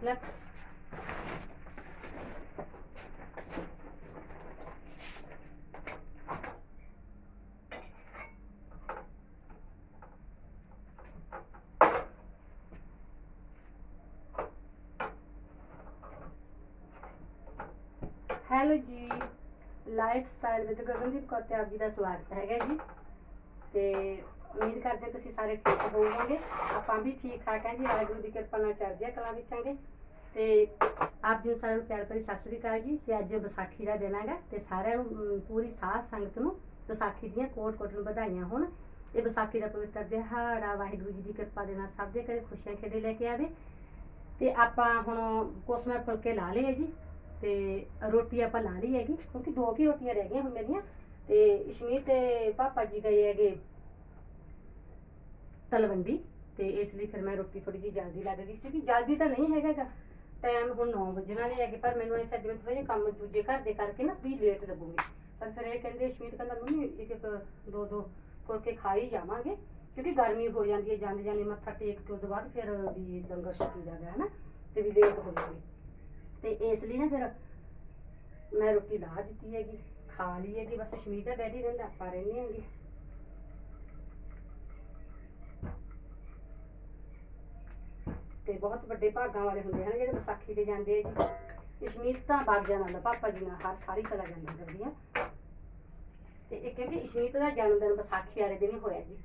ਲੈ ਹੈਲੋ ਜੀ life style ਵਿੱਚ ਗਗਨਦੀਪ ਕੌਰ ਤੇ ਆਪ ਜੀ ਦਾ ਸਵਾਗਤ ਹੈਗਾ ਜੀ। ਤੇ ਉਮੀਦ ਕਰਦੇ ਹਾਂ ਤੁਸੀਂ ਸਾਰੇ ਠੀਕ ਹੋਵੋਗੇ। ਆਪਾਂ ਵੀ ਠੀਕ ਠਾਕ ਹਾਂ ਜੀ, ਵਾਹਿਗੁਰੂ ਦੀ ਕਿਰਪਾ ਨਾਲ ਚੜ੍ਹਦੀਆਂ ਕਲਾ ਵਿੱਚ ਹਾਂਗੇ ਤੇ ਆਪ ਜੀ ਸਾਰਿਆਂ ਨੂੰ ਪਿਆਰ ਭਰੀ ਸਤਿ ਸ੍ਰੀ ਅਕਾਲ ਜੀ। ਤੇ ਅੱਜ ਵਿਸਾਖੀ ਦਾ ਦਿਨ ਹੈਗਾ ਤੇ ਸਾਰਿਆਂ ਨੂੰ ਪੂਰੀ ਸਾਧ ਸੰਗਤ ਨੂੰ ਵਿਸਾਖੀ ਦੀਆਂ ਕੋਟ ਕੋਟ ਨੂੰ ਵਧਾਈਆਂ ਹੋਣ। ਇਹ ਵਿਸਾਖੀ ਦਾ ਪਵਿੱਤਰ ਦਿਹਾੜਾ ਵਾਹਿਗੁਰੂ ਜੀ ਦੀ ਕਿਰਪਾ ਦੇ ਨਾਲ ਸਭ ਦੇ ਘਰੇ ਖੁਸ਼ੀਆਂ ਖੇੜੇ ਲੈ ਕੇ ਆਵੇ। ਤੇ ਆਪਾਂ ਹੁਣ ਕੋਸਮੇ ਫੁਲਕੇ ਲਾ ਲਏ ਜੀ, ਤੇ ਰੋਟੀ ਆਪਾਂ ਲਾ ਲਈ ਹੈਗੀ, ਕਿਉਂਕਿ ਦੋ ਕੀ ਰੋਟੀਆਂ ਰਹਿ ਗਈਆਂ ਹੁਣ ਮੇਰੀਆਂ। ਤੇ ਇਸ਼ਮੀਤ ਤੇ ਪਾਪਾ ਜੀ ਗਏ ਹੈਗੇ ਤਲਵੰਡੀ ਤੇ ਇਸ ਲਈ ਫਿਰ ਮੈਂ ਰੋਟੀ ਥੋੜੀ ਜਿਹੀ ਜਲਦੀ ਲੱਗ ਗਈ ਸੀ ਜਲਦੀ ਤਾਂ ਨਹੀਂ ਹੈਗਾਗਾ। ਟਾਈਮ ਹੁਣ 9 ਵਜੇ ਵਾਲੇ ਹੈਗੇ, ਪਰ ਮੈਨੂੰ ਐਸਾ ਜਿਵੇਂ ਥੋੜਾ ਜਿਹਾ ਕੰਮ ਦੂਜੇ ਘਰ ਦੇ ਕਰਕੇ ਨਾ ਵੀ ਲੇਟ ਲੱਗੂਗੀ। ਪਰ ਫਿਰ ਇਹ ਕਹਿੰਦੇ ਇਸ਼ਮੀਤ ਕਹਿੰਦਾ, ਮੰਮੀ, ਇੱਕ ਇੱਕ ਦੋ ਦੋ ਫੁਲਕੇ ਖਾ ਹੀ ਜਾਵਾਂਗੇ, ਕਿਉਂਕਿ ਗਰਮੀ ਹੋ ਜਾਂਦੀ ਹੈ, ਜਾਂਦੇ ਜਾਂਦੇ ਮੱਥਾ ਟੇਕ ਕੇ ਤੋਂ ਬਾਅਦ ਫਿਰ ਵੀ ਲੰਗਰ ਛਕੀ ਜਾਗਾ ਹਨਾ, ਤੇ ਵੀ ਲੇਟ ਹੋ ਜਾਊਗੀ। ਤੇ ਇਸ ਲਈ ਨਾ ਫਿਰ ਮੈਂ ਰੋਟੀ ਲਾ ਦਿੱਤੀ ਹੈਗੀ, ਖਾ ਲਈ ਹੈਗੀ, ਬਸ ਸ਼ਮੀਤ ਦਾ ਡੈਡੀ ਰਹਿੰਦਾ, ਆਪਾਂ ਰਹਿੰਦੇ ਹੈਗੇ। ਤੇ ਬਹੁਤ ਵੱਡੇ ਭਾਗਾਂ ਵਾਲੇ ਹੁੰਦੇ ਹਨ, ਜਿਹੜੇ ਵਿਸਾਖੀ ਤੇ ਜਾਂਦੇ ਆ ਜੀ। ਇਸ਼ਮੀਤ ਤਾਂ ਬਾਗ ਜਾਣਾ ਦਾ ਪਾਪਾ ਜੀ ਨਾਲ ਹਰ ਸਾਰੀ ਚਲਾ ਜਾਂਦਾ ਕਰਦੀਆਂ ਤੇ ਇਹ ਕਿਉਂਕਿ ਇਸ਼ਮੀਤ ਦਾ ਜਨਮ ਦਿਨ ਵਿਸਾਖੀ ਵਾਲੇ ਦਿਨ ਹੀ ਹੋਇਆ ਜੀ।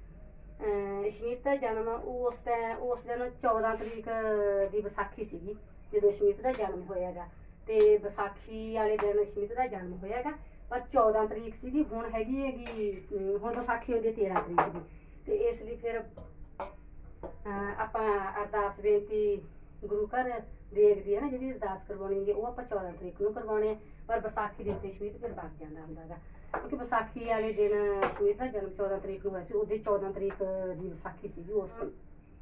ਇਸ਼ਮੀਤ ਦਾ ਜਨਮ ਉਸ ਟੈ- ਉਸ ਦਿਨ 14 ਤਰੀਕ ਦੀ ਵਿਸਾਖੀ ਸੀਗੀ, ਜਦੋਂ ਇਸ਼ਮੀਤ ਦਾ ਜਨਮ ਹੋਇਆਗਾ ਤੇ ਵਿਸਾਖੀ ਵਾਲੇ ਦਿਨ ਇਸ਼ਮੀਤ ਦਾ ਜਨਮ ਹੋਇਆਗਾ ਪਰ 14 ਤਰੀਕ ਸੀਗੀ, ਹੁਣ ਹੈਗੀ ਹੈਗੀ ਹੁਣ ਵਿਸਾਖੀ ਹੁੰਦੀ ਹੈ 13 ਤਰੀਕ ਦੀ। ਤੇ ਇਸ ਲਈ ਫਿਰ ਆਪਾਂ ਅਰਦਾਸ ਬੇਨਤੀ ਗੁਰੂ ਘਰ ਦੇਖਦੀ ਹੈ ਨਾ, ਜਿਹੜੀ ਅਰਦਾਸ ਕਰਵਾਉਣੀ ਹੈ ਉਹ ਆਪਾਂ 14 ਤਰੀਕ ਨੂੰ ਕਰਵਾਉਣੇ ਆ, ਪਰ ਵਿਸਾਖੀ ਦੇ ਉੱਤੇ ਸ਼ਮੀਤ ਫਿਰ ਵਗ ਜਾਂਦਾ ਹੁੰਦਾਗਾ ਕਿਉਂਕਿ ਵਿਸਾਖੀ ਵਾਲੇ ਦਿਨ ਸ਼ਮੀਤ ਦਾ ਜਨਮ 14 ਤਰੀਕ ਨੂੰ ਹੋਇਆ ਸੀ, ਉਹਦੇ 14 ਤਰੀਕ ਦੀ ਵਿਸਾਖੀ ਸੀਗੀ, ਉਸ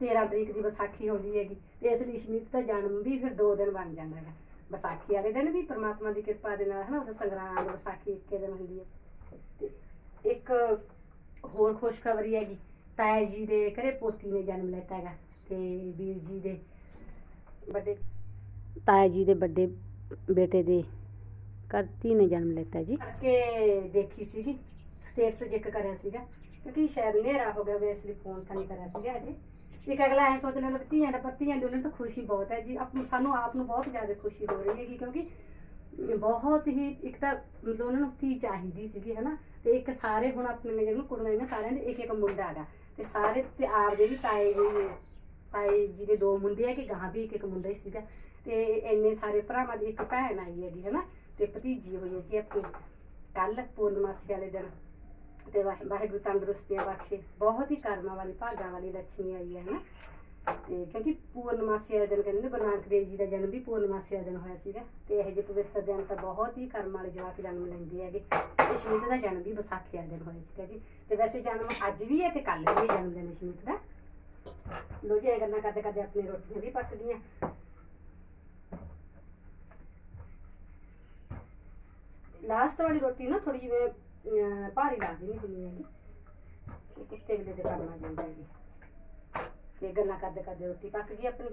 13 ਤਰੀਕ ਦੀ ਵਿਸਾਖੀ ਹੁੰਦੀ ਹੈਗੀ, ਤੇ ਇਸ ਲਈ ਸ਼ਮੀਤ ਦਾ ਜਨਮ ਵੀ ਫਿਰ ਦੋ ਦਿਨ ਬਣ ਜਾਂਦਾ ਹੈਗਾ ਵਿਸਾਖੀ ਵਾਲੇ ਦਿਨ ਵੀ ਪ੍ਰਮਾਤਮਾ ਦੀ ਕਿਰਪਾ ਦੇ ਨਾਲ, ਹਨਾ ਉਹਦਾ ਸੰਗਰਾਂਦ, ਵਿਸਾਖੀ ਇੱਕੇ ਦਿਨ ਹੁੰਦੀ ਹੈ ਤੇ ਇੱਕ ਹੋਰ ਖੁਸ਼ਖਬਰੀ ਹੈਗੀ ਤਾਇਆ ਜੀ ਦੇ ਘਰੇ ਪੋਤੀ ਨੇ ਜਨਮ ਲੈਤਾ ਹੈਗਾ ਤੇ ਵੀਰ ਜੀ ਦੇ ਵੱਡੇ ਤਾਇਆ ਜੀ ਦੇ ਵੱਡੇ ਬੇਟੇ ਦੇ ਘਰ ਧੀ ਨੇ ਜਨਮ ਲੈਤਾ ਜੀ। ਕਿ ਦੇਖੀ ਸੀਗੀ ਸਟੇਟਸ ਚੈੱਕ ਕਰਿਆ ਸੀਗਾ, ਕਿਉਂਕਿ ਸ਼ਾਇਦ ਹਨੇਰਾ ਹੋ ਗਿਆ ਵੇ, ਇਸ ਲਈ ਫੋਨ ਤਾਂ ਨਹੀਂ ਕਰਿਆ ਸੀਗਾ ਅਜੇ ਇੱਕ ਅਗਲਾ ਐ ਸੋਚ ਲੈਂਦਾ ਧੀਆਂ ਦਾ, ਪਰ ਧੀਆਂ ਦੀ ਉਹਨਾਂ ਨੂੰ ਖੁਸ਼ੀ ਬਹੁਤ ਹੈ ਜੀ। ਆਪ ਸਾਨੂੰ ਆਪ ਨੂੰ ਬਹੁਤ ਜ਼ਿਆਦਾ ਖੁਸ਼ੀ ਹੋ ਰਹੀ ਹੈਗੀ, ਕਿਉਂਕਿ ਬਹੁਤ ਹੀ, ਇੱਕ ਤਾਂ ਮਤਲਬ ਉਹਨਾਂ ਨੂੰ ਧੀ ਚਾਹੀਦੀ ਸੀਗੀ, ਹਨਾ। ਤੇ ਇੱਕ ਸਾਰੇ ਹੁਣ ਆਪਣੇ ਨੇ ਜਿਹਨੂੰ ਕੁੜੀਆਂ ਨੇ ਸਾਰਿਆਂ ਦੇ ਇੱਕ ਇੱਕ ਮੁੰਡਾ ਹੈਗਾ। ਤੇ ਸਾਰੇ ਤੇ ਆਪਦੇ ਵੀ ਤਾਏ ਜੀ ਤਾਏ ਜੀ ਦੇ ਦੋ ਮੁੰਡੇ ਆ ਕਿ ਗਾਂ ਵੀ ਇੱਕ ਇੱਕ ਮੁੰਡਾ ਹੀ ਸੀਗਾ। ਤੇ ਇੰਨੇ ਸਾਰੇ ਭਰਾਵਾਂ ਦੀ ਇੱਕ ਭੈਣ ਆਈ ਹੈਗੀ, ਹਨਾ? ਤੇ ਭਤੀਜੀ ਹੋਈ ਹੈ ਜੀ ਆਪਣੀ। ਕੱਲ ਪੂਰਨਮਾਸੀ ਵਾਲੇ ਦਿਨ ਤੇ ਵਾਹਿ- ਵਾਹਿਗੁਰੂ ਤੰਦਰੁਸਤੀਆਂ ਬਖਸ਼ੇ। ਬਹੁਤ ਹੀ ਕਰਮਾਂ ਵਾਲੀ, ਭਾਗਾਂ ਵਾਲੀ ਲੱਛਮੀ ਆਈ ਹੈ, ਹਨਾ? ਤੇ ਕਿਉਂਕਿ ਪੂਰਨਮਾਸੀ ਵਾਲੇ ਦਿਨ ਕਹਿੰਦੇ ਗੁਰੂ ਨਾਨਕ ਦੇਵ ਜੀ ਦਾ ਜਨਮ ਵੀ ਪੂਰਨਮਾਸੀ ਵਾਲੇ ਦਿਨ ਹੋਇਆ ਸੀਗਾ। ਤੇ ਇਹ ਜਿਹੇ ਪਵਿੱਤਰ ਦਿਨ ਤਾਂ ਬਹੁਤ ਹੀ ਕਰਮ ਵਾਲੇ ਜਵਾਕ ਜਨਮ ਲੈਂਦੇ ਹੈਗੇ। ਤੇ ਸ਼ਮੀਤ ਦਾ ਜਨਮ ਵੀ ਵਿਸਾਖੀ ਵਾਲੇ ਦਿਨ ਹੋਇਆ ਸੀਗਾ ਜੀ ਤੇ ਵੈਸੇ ਜਨਮ ਅੱਜ ਵੀ ਹੈ ਤੇ ਕੱਲ ਵੀ ਜਨਮ ਦਿਨ ਸ਼ਮੀਤ ਦਾ। ਲੋ ਜੀ ਇਹ ਗੱਲਾਂ ਕਰਦੇ ਕਰਦੇ ਆਪਣੀ ਰੋਟੀਆਂ ਵੀ ਪੱਕ ਗਈਆਂ। ਲਾਸਟ ਵਾਲੀ ਰੋਟੀ ਨਾ ਥੋੜੀ ਜਿਵੇਂ ਅਹ, ਭਾਰੀ ਲੱਗਦੀ ਨਹੀਂ ਹੁੰਦੀ ਹੈਗੀ। ਇਹ ਕੁੱਤੇ ਵੇਲੇ ਤੇ ਕਰਨਾ ਜਾਂਦਾ ਹੈਗੀ। ਤੇ ਗੱਲਾਂ ਕਰਦੇ ਕਰਦੇ ਰੋਟੀ ਪੱਕ ਗਈ ਆਪਣੀ।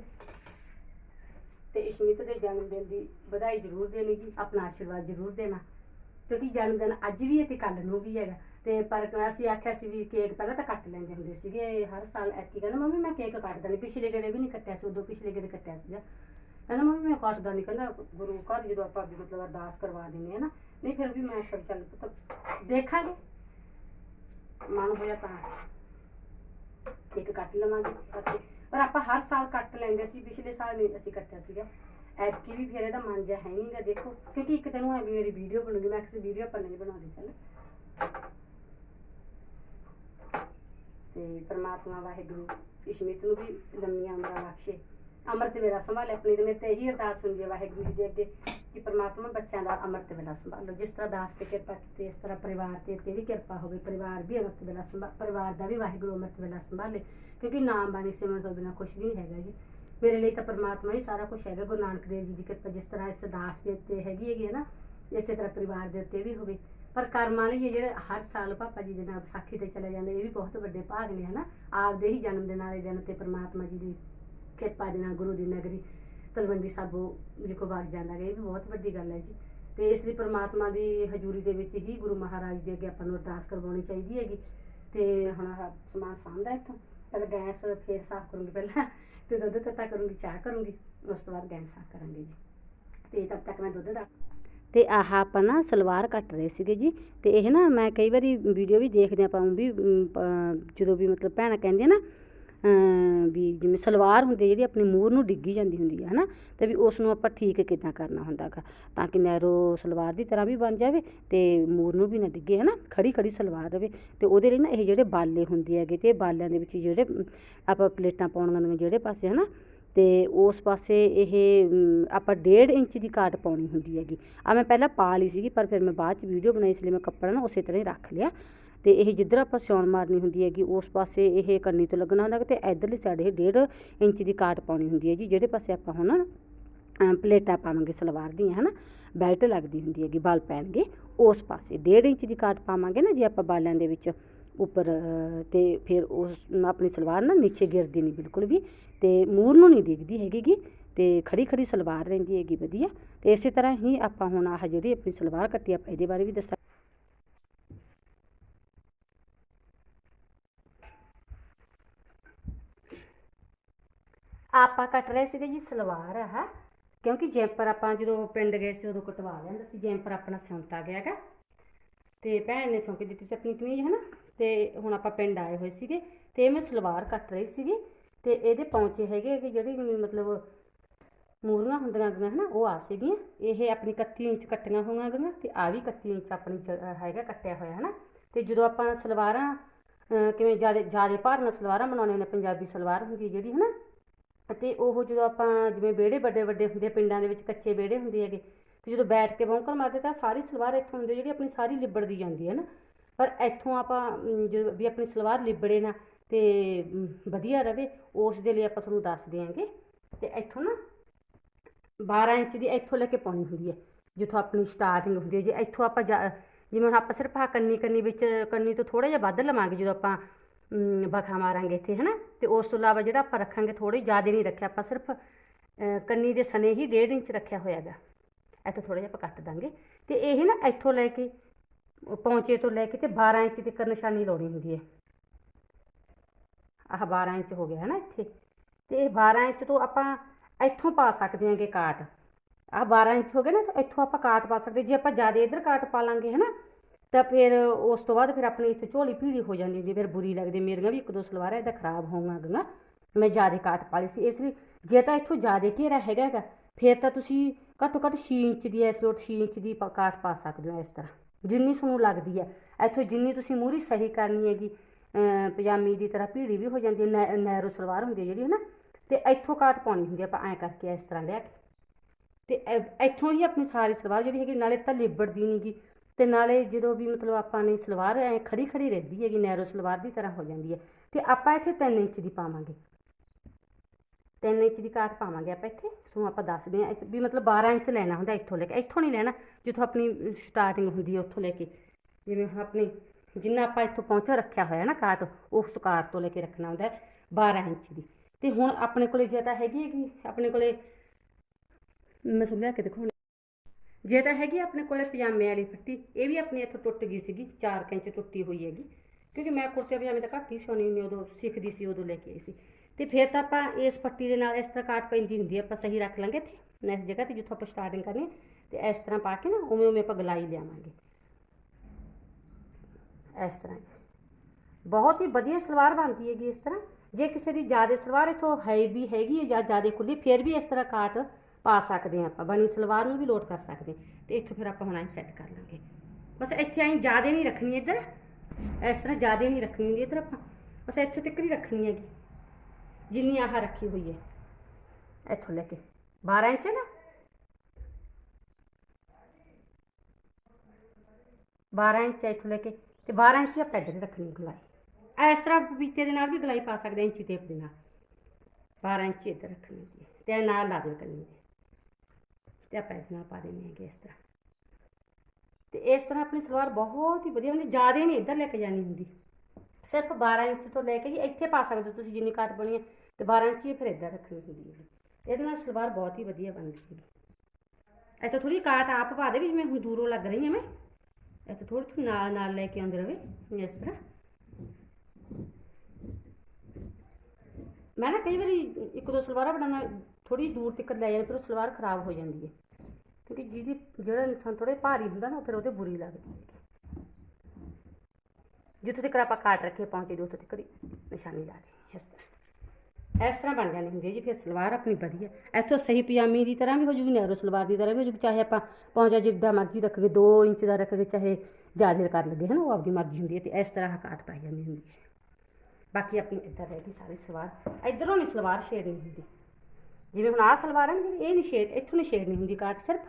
ਤੇ ਇਸ਼ਮਿਤ ਦੇ ਜਨਮ ਦਿਨ ਦੀ ਵਧਾਈ ਜ਼ਰੂਰ ਦੇਣੀ ਜੀ, ਆਪਣਾ ਆਸ਼ੀਰਵਾਦ ਜ਼ਰੂਰ ਦੇਣਾ। ਕਿਉਂਕਿ ਜਨਮ ਦਿਨ ਅੱਜ ਵੀ ਹੈ ਤੇ ਕੱਲ ਨੂੰ ਵੀ ਹੈਗਾ। ਤੇ ਪਰ ਅਸੀਂ ਆਖਿਆ ਸੀ ਵੀ ਕੇਕ ਪਹਿਲਾਂ ਤਾਂ ਕੱਟ ਲੈਂਦੇ ਹੁੰਦੇ ਸੀਗੇ, ਹਰ ਸਾਲ ਐਤਕੀ ਕਹਿੰਦਾ, ਮੰਮੀ, ਮੈਂ ਕੇਕ ਕੱਟ ਨਹੀਂ ਪਿਛਲੇ ਗੇੜੇ ਵੀ ਨਹੀਂ ਕੱਟਿਆ ਸੀ, ਉਦੋਂ ਪਿਛਲੇ ਗੇੜੇ ਕੱਟਿਆ ਸੀਗਾ। ਕਹਿੰਦਾ, ਮੰਮੀ, ਮੈਂ ਕੱਟਦਾ ਨਹੀਂ ਕਹਿੰਦਾ, ਗੁਰੂ ਘਰ ਜਦੋਂ ਆਪਾਂ ਵੀ ਮਤਲਬ ਅਰਦਾਸ ਕਰਵਾ ਦਿੰਦੇ ਆ ਨਾ, ਨਹੀਂ ਫਿਰ ਵੀ ਮੈਂ ਫਿਰ ਚੱਲ ਪੁੱਤ, ਦੇਖਾਂਗੇ। ਮਨ ਹੋਇਆ ਤਾਂ। ਕੇਕ ਕੱਟ ਲਵਾਂਗੇ ਕੱਟ ਪਰ ਆਪਾਂ ਹਰ ਸਾਲ ਕੱਟ ਲੈਂਦੇ ਸੀ, ਪਿਛਲੇ ਸਾਲ ਨਹੀਂ ਅਸੀਂ ਕੱਟਿਆ ਸੀਗਾ। ਐਤਕੀ ਵੀ ਫਿਰ ਇਹਦਾ ਮਨ ਜਿਹਾ ਹੈ ਨਹੀਂਗਾ ਦੇਖੋ। ਕਿਉਂਕਿ ਇੱਕ ਦਿਨ ਹੋਇਆ ਵੀ ਮੇਰੀ ਵੀਡੀਓ ਬਣੂਗੀ, ਮੈਂ ਕਿਸੇ ਵੀਡੀਓ ਆਪਾਂ ਨਹੀਂ ਬਣਾਉਂਦੀ, ਚੱਲ। ਤੇ ਪ੍ਰਮਾਤਮਾ ਵਾਹਿਗੁਰੂ, ਇਸ਼ਮਿਤ ਨੂੰ ਵੀ ਲੰਮੀਆਂ ਉਮਰਾਂ ਬਖਸ਼ੇ। ਅੰਮ੍ਰਿਤ ਵੇਲਾ ਸੰਭਾਲੇ ਆਪਣੀ ਤੇ ਮੇਰੇ ਤੇ ਇਹੀ ਅਰਦਾਸ ਹੁੰਦੀ ਹੈ ਵਾਹਿਗੁਰੂ ਜੀ ਦੇ ਅੱਗੇ ਕਿ ਪ੍ਰਮਾਤਮਾ ਬੱਚਿਆਂ ਦਾ ਅੰਮ੍ਰਿਤ ਵੇਲਾ ਸੰਭਾਲੋ। ਜਿਸ ਤਰ੍ਹਾਂ ਦਾਸ ਤੇ ਕਿਰਪਾ ਕੀਤੀ, ਇਸ ਤਰ੍ਹਾਂ ਪਰਿਵਾਰ ਤੇ ਤੇ ਵੀ ਕਿਰਪਾ ਹੋਵੇ। ਪਰਿਵਾਰ ਵੀ ਅੰਮ੍ਰਿਤ ਵੇਲਾ ਸੰਭਾ, ਪਰਿਵਾਰ ਦਾ ਵੀ ਵਾਹਿਗੁਰੂ ਅੰਮ੍ਰਿਤ ਵੇਲਾ ਸੰਭਾਲੇ, ਕਿਉਂਕਿ ਨਾਮ ਬਾਣੀ ਸਿਮਰਨ ਤੋਂ ਬਿਨਾਂ ਕੁਝ ਵੀ ਨਹੀਂ ਹੈਗਾ ਜੀ। ਮੇਰੇ ਲਈ ਤਾਂ ਪਰਮਾਤਮਾ ਹੀ ਸਾਰਾ ਕੁਝ ਹੈਗਾ, ਗੁਰੂ ਨਾਨਕ ਦੇਵ ਜੀ ਦੀ ਕਿਰਪਾ, ਜਿਸ ਤਰ੍ਹਾਂ ਇਸ ਦਾਸ ਦੇ ਉੱਤੇ ਹੈਗੀ ਹੈਗੀ ਹੈ ਨਾ, ਇਸੇ ਤਰ੍ਹਾਂ ਪਰਿਵਾਰ ਦੇ ਉੱਤੇ ਵੀ ਹੋਵੇ। ਪਰ ਕਰਮਾਂ ਲਈ ਜਿਹੜੇ ਹਰ ਸਾਲ ਪਾਪਾ ਜੀ ਦੇ ਨਾਲ ਵਿਸਾਖੀ ਤੇ ਚਲੇ ਜਾਂਦੇ, ਇਹ ਵੀ ਬਹੁਤ ਵੱਡੇ ਭਾਗ ਨੇ ਹਨਾ ਆਪਦੇ ਹੀ ਜਨਮ ਦੇ ਨਾਲ ਦਿਨ ਤੇ ਪਰਮਾਤਮਾ ਜੀ ਦੀ ਕਿਰਪਾ ਦੇ ਨਾਲ ਗੁਰੂ ਦੀ ਨਗਰੀ ਤਲਵੰਡੀ ਸਾਬੋ ਜੀ ਕੋ ਜਾਂਦਾ ਗਾ ਇਹ ਵੀ ਬਹੁਤ ਵੱਡੀ ਗੱਲ ਹੈ ਜੀ। ਤੇ ਇਸ ਲਈ ਪ੍ਰਮਾਤਮਾ ਦੀ ਹਜ਼ੂਰੀ ਦੇ ਵਿੱਚ ਹੀ ਗੁਰੂ ਮਹਾਰਾਜ ਦੇ ਅੱਗੇ ਆਪਾਂ ਨੂੰ ਅਰਦਾਸ ਕਰਵਾਉਣੀ ਚਾਹੀਦੀ ਹੈਗੀ। ਤੇ ਹੁਣ ਆਹ ਸਮਾਨ ਸਾਂਭਦਾ ਇੱਥੋਂ। ਪਹਿਲਾਂ ਗੈਸ ਫੇਰ ਸਾਫ਼ ਕਰੂੰਗੀ ਪਹਿਲਾਂ, ਤੇ ਦੁੱਧ ਤੱਤਾ ਕਰੂੰਗੀ, ਚਾਹ ਕਰੂੰਗੀ, ਉਸ ਤੋਂ ਬਾਅਦ ਗੈਸ ਸਾਫ਼ ਕਰਾਂਗੇ ਜੀ। ਤੇ ਤਦ ਤੱਕ ਮੈਂ ਦੁੱਧ ਦਾ ਤੇ ਆਹ ਆਪਾਂ ਨਾ ਸਲਵਾਰ ਕੱਟ ਰਹੇ ਸੀਗੇ ਜੀ, ਤੇ ਇਹ ਨਾ ਮੈਂ ਕਈ ਵਾਰੀ ਵੀਡੀਓ ਵੀ ਦੇਖਦੇ ਆਪਾਂ ਉਹ ਵੀ ਜਦੋਂ ਵੀ ਮਤਲਬ ਭੈਣਾਂ ਕਹਿੰਦੀਆਂ ਨਾ ਵੀ ਜਿਵੇਂ ਸਲਵਾਰ ਹੁੰਦੀ ਜਿਹੜੀ ਆਪਣੇ ਮੂਰ ਨੂੰ ਡਿੱਗੀ ਜਾਂਦੀ ਹੁੰਦੀ ਹੈ ਨਾ ਤੇ ਵੀ ਉਸ ਨੂੰ ਆਪਾਂ ਠੀਕ ਕਿੱਦਾਂ ਕਰਨਾ ਹੁੰਦਾ ਗਾ? ਤਾਂ ਕਿ ਨੈਰੋ ਸਲਵਾਰ ਦੀ ਤਰ੍ਹਾਂ ਵੀ ਬਣ ਜਾਵੇ ਅਤੇ ਮੂਰ ਨੂੰ ਵੀ ਨਾ ਡਿੱਗੇ ਹੈ ਨਾ ਖੜ੍ਹੀ ਖੜ੍ਹੀ ਸਲਵਾਰ ਰਹੇ ਅਤੇ ਉਹਦੇ ਲਈ ਨਾ ਇਹ ਜਿਹੜੇ ਬਾਲੇ ਹੁੰਦੇ ਹੈਗੇ ਅਤੇ ਬਾਲਿਆਂ ਦੇ ਵਿੱਚ ਜਿਹੜੇ ਆਪਾਂ ਪਲੇਟਾਂ ਪਾਉਣੀਆਂ ਨੇ ਜਿਹੜੇ ਪਾਸੇ ਹੈ ਨਾ ਅਤੇ ਉਸ ਪਾਸੇ ਇਹ ਆਪਾਂ ਡੇਢ ਇੰਚ ਦੀ ਕਾਟ ਪਾਉਣੀ ਹੁੰਦੀ ਹੈਗੀ। ਆ ਮੈਂ ਪਹਿਲਾਂ ਪਾ ਲਈ ਸੀਗੀ, ਪਰ ਫਿਰ ਮੈਂ ਬਾਅਦ ਚ ਵੀਡੀਓ ਬਣਾਈ, ਇਸ ਲਈ ਮੈਂ ਕੱਪੜਾ ਨਾ ਉਸੇ ਤਰ੍ਹਾਂ ਹੀ ਰੱਖ ਲਿਆ। ਤੇ ਇਹ ਜਿੱਧਰ ਆਪਾਂ ਸਿਉਣ ਮਾਰਨੀ ਹੁੰਦੀ ਹੈਗੀ ਉਸ ਪਾਸੇ ਇਹ ਕੰਨੀ ਤੋਂ ਲੱਗਣਾ ਹੁੰਦਾ ਗਾ ਤੇ ਇਧਰਲੀ ਸਾਈਡ ਇਹ 1.5 ਇੰਚ ਦੀ ਕਾਟ ਪਾਉਣੀ ਹੁੰਦੀ ਹੈ ਜੀ ਜਿਹੜੇ ਪਾਸੇ ਆਪਾਂ ਹੁਣ ਪਲੇਟਾਂ ਪਾਵਾਂਗੇ ਸਲਵਾਰ ਦੀਆਂ ਹਨਾ ਬੈਲਟ ਲੱਗਦੀ ਹੁੰਦੀ ਹੈਗੀ ਬਾਲ ਪੈਣਗੇ ਉਸ ਪਾਸੇ 1.5 ਇੰਚ ਦੀ ਕਾਟ ਪਾਵਾਂਗੇ ਨਾ ਜੇ ਆਪਾਂ ਬਾਲਾਂ ਦੇ ਵਿੱਚ ਉੱਪਰ ਅ, ਤੇ ਫਿਰ ਉਸ ਆਪਣੀ ਸਲਵਾਰ ਨਾ ਨੀਚੇ ਗਿਰਦੀ ਨਹੀਂ ਬਿਲਕੁਲ ਵੀ ਤੇ ਮੂਰ ਨੂੰ ਨਹੀਂ ਡਿੱਗਦੀ ਹੈਗੀ ਗੀ ਤੇ ਖੜੀ ਖੜੀ ਸਲਵਾਰ ਰਹਿੰਦੀ ਹੈਗੀ ਵਧੀਆ ਤੇ ਇਸੇ ਤਰ੍ਹਾਂ ਹੀ ਆਪਾਂ ਹੁਣ ਆਹ ਜਿਹੜੀ ਆਪਣੀ ਸਲਵਾਰ ਕੱਟੀ ਆਪਾਂ ਇਹਦੇ ਬਾਰੇ ਵੀ ਦੱਸਾਂ ਆਪਾਂ ਕੱਟ ਰਹੇ ਸੀਗੇ ਜੀ ਸਲਵਾਰ ਆਹ ਕਿਉਂਕਿ ਜੈਂਪਰ ਆਪਾਂ ਜਦੋਂ ਪਿੰਡ ਗਏ ਸੀ ਉਦੋਂ ਕਟਵਾ ਲੈਂਦਾ ਸੀ, ਜੈਂਪਰ ਆਪਣਾ ਸਿਉਂਤਾ ਗਿਆ ਗਾ ਤੇ ਭੈਣ ਨੇ ਸਿਉਂਕੇ ਦਿੱਤੀ ਸੀ ਆਪਣੀ ਕਮੀਜ਼, ਹਨਾ? ਤੇ ਹੁਣ ਆਪਾਂ ਪਿੰਡ ਆਏ ਹੋਏ ਸੀਗੇ, ਤੇ ਮੈਂ ਸਲਵਾਰ ਕੱਟ ਰਹੀ ਸੀਗੀ, ਤੇ ਇਹਦੇ ਪੌਂਚੇ ਹੈਗੇ ਕਿ ਜਿਹੜੀ ਮਤਲਬ ਮੂਰੀਆਂ ਹੁੰਦੀਆਂ ਗੀਆਂ ਹਨਾ, ਉਹ ਆ ਸੀਗੀਆਂ। ਇਹ ਆਪਣੀ 31 ਇੰਚ ਕੱਟੀਆਂ ਹੋਈਆਂ ਗੀਆਂ ਤੇ ਆ ਵੀ 31 ਇੰਚ ਆਪਣੀ ਜ- ਹੈਗਾ ਕੱਟਿਆ ਹੋਇਆ, ਹਨਾ? ਤੇ ਜਦੋਂ ਆਪਾਂ ਸਲਵਾਰਾਂ ਕਿਵੇਂ ਜ਼ਿਆਦਾ ਜ਼ਿਆਦਾ ਭਾਰੀਆਂ ਸਲਵਾਰਾਂ ਬਣਾਉਣੇ ਨੇ ਪੰਜਾਬੀ ਸਲਵਾਰ ਹੁੰਦੀ ਹੈ ਜਿਹੜੀ, ਹਨਾ? ਅਤੇ ਉਹ ਜਦੋਂ ਆਪਾਂ ਜਿਵੇਂ ਵਿਹੜੇ ਵੱਡੇ ਵੱਡੇ ਹੁੰਦੇ ਆ, ਪਿੰਡਾਂ ਦੇ ਵਿੱਚ ਕੱਚੇ ਵਿਹੜੇ ਹੁੰਦੇ ਹੈਗੇ, ਤੇ ਜਦੋਂ ਬੈਠ ਕੇ ਬੌਂਕਰ ਮਾਰਦੇ ਤਾਂ ਸਾਰੀ ਸਲਵਾਰ ਇੱਥੋਂ ਹੁੰਦੀ ਹੈ ਜਿਹੜੀ ਆਪਣੀ ਸਾਰੀ ਲਿਬੜਦੀ ਜਾਂਦੀ ਹੈ ਨਾ। ਪਰ ਇੱਥੋਂ ਆਪਾਂ ਜਦੋਂ ਵੀ ਆਪਣੀ ਸਲਵਾਰ ਲਿਬੜੇ ਨਾ ਤੇ ਵਧੀਆ ਰਵੇ, ਉਸ ਦੇ ਲਈ ਆਪਾਂ ਤੁਹਾਨੂੰ ਦੱਸ ਦਿਆਂਗੇ। ਤੇ ਇੱਥੋਂ ਨਾ 12 ਇੰਚ ਦੀ ਇੱਥੋਂ ਲੈ ਕੇ ਪਾਉਣੀ ਹੁੰਦੀ ਹੈ ਜਿੱਥੋਂ ਆਪਣੀ ਸਟਾਰਟਿੰਗ ਹੁੰਦੀ ਹੈ ਜੇ ਇੱਥੋਂ ਆਪਾਂ ਜਾ- ਜਿਵੇਂ ਹੁਣ ਆਪਾਂ ਸਿਰਫ ਆ ਕੰਨੀ ਕੰਨੀ ਵਿੱਚ, ਕੰਨੀ ਤੋਂ ਥੋੜਾ ਜਿਹਾ ਵੱਧ ਲਵਾਂਗੇ, ਜਦੋਂ ਆਪਾਂ ਬਖਾ ਮਾਰਾਂਗੇ ਇੱਥੇ, ਹਨਾ? ਤੇ ਉਸ ਤੋਂ ਇਲਾਵਾ ਜਿਹੜਾ ਆਪਾਂ ਰੱਖਾਂਗੇ ਥੋੜੀ ਜ਼ਿਆਦਾ ਨਹੀਂ ਰੱਖਿਆ, ਆਪਾਂ ਸਿਰਫ ਕੰਨੀ ਦੇ ਸਨੇ ਹੀ 1.5 ਇੰਚ ਰੱਖਿਆ ਹੋਇਆ ਗਾ ਇੱਥੋਂ ਥੋੜਾ ਜਿਹਾ ਆਪਾਂ ਕੱਟ ਦਾਂਗੇ। ਤੇ ਇਹ ਨਾ ਇੱਥੋਂ ਲੈ ਕੇ, ਪੌਂਚੇ ਤੋਂ ਲੈ ਕੇ ਤੇ 12 ਇੰਚ ਤੱਕ ਨਿਸ਼ਾਨੀ ਲਾਉਣੀ ਹੁੰਦੀ ਹੈ। ਆਹ 12 ਇੰਚ ਹੋ ਗਿਆ ਹੈ ਨਾ ਇੱਥੇ। ਤੇ ਇਹ 12 ਇੰਚ ਤੋਂ ਆਪਾਂ ਇੱਥੋਂ ਪਾ ਸਕਦੇ ਹਾਂਗੇ ਕਾਟ। ਆਹ 12 ਇੰਚ ਹੋ ਗਿਆ ਨਾ ਤਾਂ ਇੱਥੋਂ ਆਪਾਂ ਕਾਟ ਪਾ ਸਕਦੇ। ਜੇ ਆਪਾਂ ਜ਼ਿਆਦਾ ਇੱਧਰ ਕਾਟ ਪਾ ਲਾਂਗੇ ਹੈ ਨਾ ਤਾਂ ਫਿਰ ਉਸ ਤੋਂ ਬਾਅਦ ਫਿਰ ਆਪਣੀ ਇੱਥੇ ਝੋਲੀ ਭੀੜੀ ਹੋ ਜਾਂਦੀ ਹੁੰਦੀ ਫਿਰ ਬੁਰੀ ਲੱਗਦੀ ਮੇਰੀਆਂ ਵੀ ਇੱਕ ਦੋ ਸਲਵਾਰਾਂ ਇਹਦਾ ਖਰਾਬ ਹੋਊਗਾ ਗਈਆਂ। ਮੈਂ ਜ਼ਿਆਦਾ ਕਾਟ ਪਾ ਲਈ ਸੀ, ਇਸ ਲਈ ਜੇ ਤਾਂ ਇੱਥੋਂ ਜ਼ਿਆਦਾ ਘੇਰਾ ਹੈਗਾ ਹੈਗਾ, ਫਿਰ ਤਾਂ ਤੁਸੀਂ ਘੱਟੋ ਘੱਟ 6 ਇੰਚ ਦੀ ਐਸ ਲੋਟ 6 ਇੰਚ ਦੀ ਪ- ਕਾਟ ਪਾ ਸਕਦੇ ਹੋ ਇਸ ਤਰ੍ਹਾਂ। ਜਿੰਨੀ ਤੁਹਾਨੂੰ ਲੱਗਦੀ ਹੈ। ਇੱਥੋਂ ਜਿੰਨੀ ਤੁਸੀਂ ਮੂਹਰੀ ਸਹੀ ਕਰਨੀ ਹੈਗੀ ਅਮ ਪਜਾਮੀ ਦੀ ਤਰ੍ਹਾਂ ਭੀੜੀ ਵੀ ਹੋ ਜਾਂਦੀ ਹੈ, ਨੈ- ਨੈਰੋ ਸਲਵਾਰ ਹੁੰਦੀ ਹੈ ਜਿਹੜੀ ਹੈ ਨਾ ਤੇ ਇੱਥੋਂ ਕਾਟ ਪਾਉਣੀ ਹੁੰਦੀ ਹੈ, ਆਪਾਂ ਐਂ ਕਰਕੇ ਇਸ ਤਰ੍ਹਾਂ ਲਿਆ ਕੇ। ਤੇ ਇੱਥੋਂ ਹੀ ਆਪਣੀ ਸਾਰੀ ਸਲਵਾਰ ਜਿਹੜੀ ਹੈਗੀ, ਨਾਲੇ ਤਾਂ ਲਿਬੜਦੀ ਨਹੀਂਗੀ ਤੇ ਨਾਲੇ ਜਦੋਂ ਵੀ ਮਤਲਬ ਆਪਾਂ ਨੇ ਸਲਵਾਰ ਐ ਖੜੀ ਖੜੀ ਰਹਿੰਦੀ ਹੈਗੀ, ਨੈਰੋ ਸਲਵਾਰ ਦੀ ਤਰ੍ਹਾਂ ਹੋ ਜਾਂਦੀ ਹੈ। ਤੇ ਆਪਾਂ ਇੱਥੇ 3 ਇੰਚ ਦੀ ਪਾਵਾਂਗੇ। 3 ਇੰਚ ਦੀ ਕਾਟ ਪਾਵਾਂਗੇ ਆਪਾਂ ਇੱਥੇ। ਸੋ ਆਪਾਂ ਦੱਸਦੇ ਹਾਂ ਵੀ ਮਤਲਬ 12 ਇੰਚ ਲੈਣਾ ਹੁੰਦਾ ਇੱਥੋਂ ਲੈ ਕੇ। ਇੱਥੋਂ ਨਹੀਂ ਲੈਣਾ, ਜਿੱਥੋਂ ਆਪਣੀ ਸਟਾਰਟਿੰਗ ਹੁੰਦੀ ਹੈ ਉੱਥੋਂ ਲੈ ਕੇ। ਜਿਵੇਂ ਹੁਣ ਆਪਣੀ ਜਿੰਨਾ ਆਪਾਂ ਇੱਥੋਂ ਪਹੁੰਚਾ ਰੱਖਿਆ ਹੋਇਆ ਨਾ ਕਾਟ, ਉਸ ਕਾਟ ਤੋਂ ਲੈ ਕੇ ਰੱਖਣਾ ਹੁੰਦਾ ਹੈ 12 ਇੰਚ ਦੀ। ਤੇ ਹੁਣ ਆਪਣੇ ਕੋਲੇ ਜੇ ਤਾਂ ਹੈਗੀ ਹੈਗੀ, ਆਪਣੇ ਕੋਲੇ ਮੈਂ ਸੁਣ ਲਿਆ ਕੇ ਦੇਖੋ ਜੇ ਤਾਂ ਹੈਗੀ ਆਪਣੇ ਕੋਲੇ ਪਜਾਮੇ ਵਾਲੀ ਫੱਟੀ, ਇਹ ਵੀ ਆਪਣੀ ਇੱਥੋਂ ਟੁੱਟ ਗਈ ਸੀਗੀ 4 ਇੰਚ ਟੁੱਟੀ ਹੋਈ ਹੈਗੀ। ਕਿਉਂਕਿ ਮੈਂ ਕੁੜਤੇ ਪਜਾਮੇ ਤਾਂ ਘੱਟ ਹੀ ਸਿਉਣੀ ਹੁੰਦੀ, ਉਦੋਂ ਸਿੱਖਦੀ ਸੀ, ਉਦੋਂ ਲੈ ਕੇ ਆਈ ਸੀ। ਤੇ ਫਿਰ ਤਾਂ ਆਪਾਂ ਇਸ ਪੱਟੀ ਦੇ ਨਾਲ ਇਸ ਤਰ੍ਹਾਂ ਕਾਟ ਪੈਂਦੀ ਹੁੰਦੀ ਹੈ ਆਪਾਂ ਸਹੀ ਰੱਖ ਲਾਂਗੇ ਇੱਥੇ ਇਸ ਜਗ੍ਹਾ ਤੇ ਜਿੱਥੋਂ ਆਪਾਂ ਸਟਾਰਟਿੰਗ ਕਰਨੀ ਹੈ ਤੇ ਇਸ ਤਰ੍ਹਾਂ ਪਾ ਕੇ ਨਾ ਉਵੇਂ ਉਵੇਂ ਆਪਾਂ ਗਲਾਈ ਲਿਆਵਾਂਗੇ। ਇਸ ਤਰ੍ਹਾਂ ਬਹੁਤ ਹੀ ਵਧੀਆ ਸਲਵਾਰ ਬਣਦੀ ਹੈਗੀ ਇਸ ਤਰ੍ਹਾਂ। ਜੇ ਕਿਸੇ ਦੀ ਜ਼ਿਆਦਾ ਸਲਵਾਰ ਇਥੋਂ ਹੈ ਵੀ ਹੈਗੀ ਹੈ ਜਾਂ ਜ਼ਿਆਦਾ ਖੁੱਲੀ, ਫਿਰ ਵੀ ਇਸ ਤਰ੍ਹਾਂ ਕਾਟ ਪਾ ਸਕਦੇ ਹਾਂ ਆਪਾਂ, ਬਣੀ ਸਲਵਾਰ ਨੂੰ ਵੀ ਲੋਟ ਕਰ ਸਕਦੇ ਹਾਂ। ਤੇ ਇੱਥੋਂ ਫਿਰ ਆਪਾਂ ਹੁਣ ਐਂ ਸੈੱਟ ਕਰ ਲਾਂਗੇ। ਬਸ ਇੱਥੇ ਐਂ ਜ਼ਿਆਦਾ ਨਹੀਂ ਰੱਖਣੀ ਇੱਧਰ। ਇਸ ਤਰ੍ਹਾਂ ਜ਼ਿਆਦਾ ਨਹੀਂ ਰੱਖਣੀ ਹੁੰਦੀ ਇੱਧਰ ਆਪਾਂ। ਬਸ ਇੱਥੋਂ ਤੱਕ ਹੀ ਰੱਖਣੀ ਹੈਗੀ। ਜਿੰਨੀ ਆਹ ਰੱਖੀ ਹੋਈ ਹੈ। ਇੱਥੋਂ ਲੈ ਕੇ। 12 ਇੰਚ ਹੈ ਨਾ? 12 ਇੰਚ ਹੈ ਇੱਥੋਂ ਲੈ ਕੇ। ਤੇ 12 ਇੰਚ ਆਪਾਂ ਇੱਧਰ ਹੀ ਰੱਖਣੀ ਗਲਾਈ। ਇਸ ਤਰ੍ਹਾਂ ਪਪੀਤੇ ਦੇ ਨਾਲ ਵੀ ਗਲਾਈ ਪਾ ਸਕਦੇ ਹਾਂ ਇੰਚੀ ਟੇਪ ਦੇ ਨਾਲ। 12 ਇੰਚ ਇੱਧਰ ਰੱਖਣੀ ਹੁੰਦੀ ਹੈ। ਤੇ ਨਾਲ ਲਾ ਦੇ ਕਰਨੀ ਹੈ ਤੇ ਆਪਾਂ ਇਸ ਨਾਲ ਪਾ ਦੇਣੀ ਹੈਗੇ ਇਸ ਤਰ੍ਹਾਂ। ਤੇ ਇਸ ਤਰ੍ਹਾਂ ਆਪਣੀ ਸਲਵਾਰ ਬਹੁਤ ਹੀ ਵਧੀਆ ਹੁੰਦੀ ਜ਼ਿਆਦਾ ਨਹੀਂ ਇੱਧਰ ਲੈ ਕੇ ਜਾਣੀ ਹੁੰਦੀ। ਸਿਰਫ 12 ਇੰਚ ਤੋਂ ਲੈ ਕੇ ਹੀ ਇੱਥੇ ਪਾ ਸਕਦੇ ਹੋ ਤੁਸੀਂ, ਜਿੰਨੀ ਕਾਟ ਬਣੀ ਹੈ। ਤੇ 12 ਇੰਚ ਹੀ ਫਿਰ ਇੱਧਰ ਰੱਖਣੀ ਹੁੰਦੀ ਹੈ। ਇਹਦੇ ਨਾਲ ਸਲਵਾਰ ਬਹੁਤ ਹੀ ਵਧੀਆ ਬਣਦੀ ਹੈਗੀ। ਇੱਥੇ ਥੋੜੀ ਕਾਟ ਆਪ ਪਾ ਦੇ ਵੀ, ਜਿਵੇਂ ਹੁਣ ਦੂਰੋਂ ਲੱਗ ਰਹੀ ਹਾਂ ਮੈਂ। ਇੱਥੇ ਥੋੜੀ ਜਿਹੀ ਨਾਲ ਨਾਲ ਲੈ ਕੇ ਆਉਂਦੇ ਰਵੇ, ਇਸ ਤਰ੍ਹਾਂ। ਮੈਂ ਨਾ ਕਈ ਵਾਰੀ ਇੱਕ ਦੋ ਸਲਵਾਰਾਂ ਬਣਾਉਣਾ ਥੋੜੀ ਦੂਰ ਤੱਕ ਲੈ ਜਾਂਦੀ ਫਿਰ ਉਹ ਸਲਵਾਰ ਖਰਾਬ ਹੋ ਜਾਂਦੀ ਹੈ। ਕਿਉਂਕਿ ਜਿਹਦੀ, ਜਿਹੜਾ ਇਨਸਾਨ ਥੋੜੇ ਭਾਰੀ ਹੁੰਦਾ ਨਾ ਫਿਰ ਉਹਦੇ ਬੁਰੀ ਲੱਗਦੀ ਹੈ। ਜਿੱਥੇ ਤੱਕ ਆਪਾਂ ਕਾਟ ਰੱਖੇ ਪਹੁੰਚੇ ਦੇ ਉੱਥੇ ਤੱਕ ਨਿਸ਼ਾਨੀ ਲਾ ਦੇ ਇਸ ਤਰ੍ਹਾਂ। ਇਸ ਤਰ੍ਹਾਂ ਬਣ ਜਾਂਦੀ ਹੁੰਦੀ ਹੈ ਜੀ, ਫਿਰ ਸਲਵਾਰ ਆਪਣੀ ਵਧੀਆ। ਇੱਥੋਂ ਸਹੀ ਪਜਾਮੀ ਦੀ ਤਰ੍ਹਾਂ ਵੀ ਹੋ ਜੂਗੀ ਨੈਰੋ ਸਲਵਾਰ ਦੀ ਤਰ੍ਹਾਂ ਵੀ ਹੋ ਜੂਗੀ। ਚਾਹੇ ਆਪਾਂ ਪਹੁੰਚਾ ਜਿੱਦਾਂ ਮਰਜ਼ੀ ਰੱਖ ਰੱਖਗੇ 2 ਇੰਚ ਦਾ ਰੱਖ ਰੱਖਗੇ ਚਾਹੇ ਜ਼ਿਆਦਾ ਕਰ ਲਗੇ ਹਨ, ਉਹ ਆਪਦੀ ਮਰਜ਼ੀ ਹੁੰਦੀ ਹੈ ਤੇ ਇਸ ਤਰ੍ਹਾਂ ਕਾਟ ਪਾਈ ਜਾਂਦੀ ਹੁੰਦੀ ਹੈ। ਬਾਕੀ ਆਪਣੀ ਇੱਧਰ ਰਹਿ ਗਈ ਸਾਰੀ ਸਲਵਾਰ। ਇੱਧਰੋਂ ਨਹੀਂ ਸਲਵਾਰ ਸ਼ੇਡਨੀ ਹੁੰਦੀ। ਜਿਵੇਂ ਹੁਣ ਆਹ ਸਲਵਾਰ ਹੈ ਨਾ ਜਿਹੜੀ ਇਹ ਨਹੀਂ ਸ਼ੇਡ ਇੱਥੋਂ ਨਹੀਂ ਸ਼ੇਡਨੀ ਹੁੰਦੀ ਕਾਟ ਸਿਰਫ